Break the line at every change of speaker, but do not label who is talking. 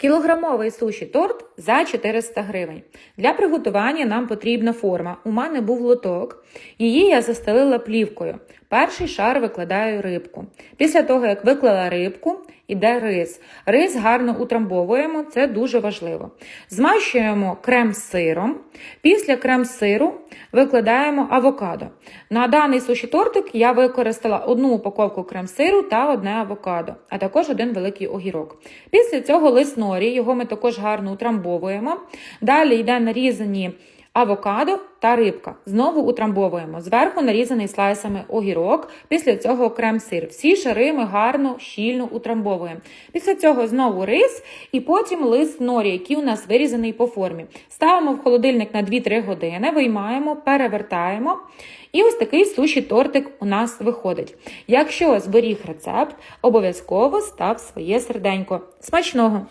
Кілограмовий суші торт за 400 гривень. Для приготування нам потрібна форма. У мене був лоток. Її я застелила плівкою. Перший шар викладаю рибку. Після того, як виклала рибку, іде рис. Рис гарно утрамбовуємо, це дуже важливо. Змащуємо крем з сиром. Після крем-сиру викладаємо авокадо. На даний суші тортик я використала одну упаковку крем-сиру та одне авокадо, а також один великий огірок. Після цього лист норі, його ми також гарно утрамбовуємо. Далі йде нарізані авокадо та рибка. Знову утрамбовуємо. Зверху нарізаний слайсами огірок, після цього крем-сир. Всі шари ми гарно, щільно утрамбовуємо. Після цього знову рис і потім лист норі, який у нас вирізаний по формі. Ставимо в холодильник на 2-3 години, виймаємо, перевертаємо. І ось такий суші тортик у нас виходить. Якщо зберіг рецепт, обов'язково став своє серденько. Смачного!